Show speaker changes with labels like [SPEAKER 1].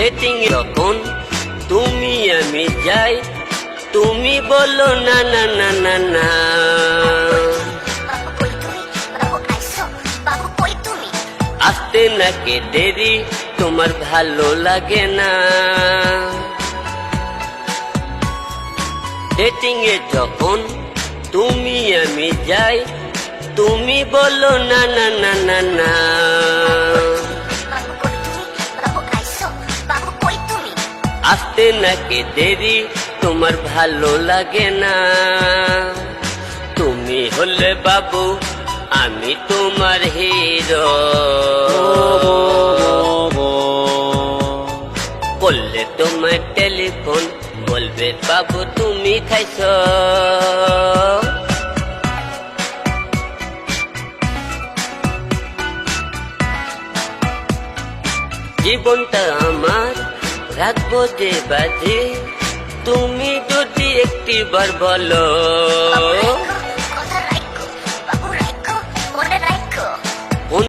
[SPEAKER 1] Dating যখন তুমি আমি যাই, তুমি বলো না না না না না। আসতে নাকি দেরি, তোমার ভালো লাগে না। ডেটিং এ যখন তুমি আমি যাই, তুমি বলো না না না না না। আসতে নাকি দেরি? তোমার ভালো লাগে না। তুমি হলে বাবু, আমি তোমার হিরো। বললে তোমার টেলিফোন, বলবে বাবু, তুমি খাইছ। জীবনটা আমার রাখব যে বাজে। তুমি যদি একটি বার বলো।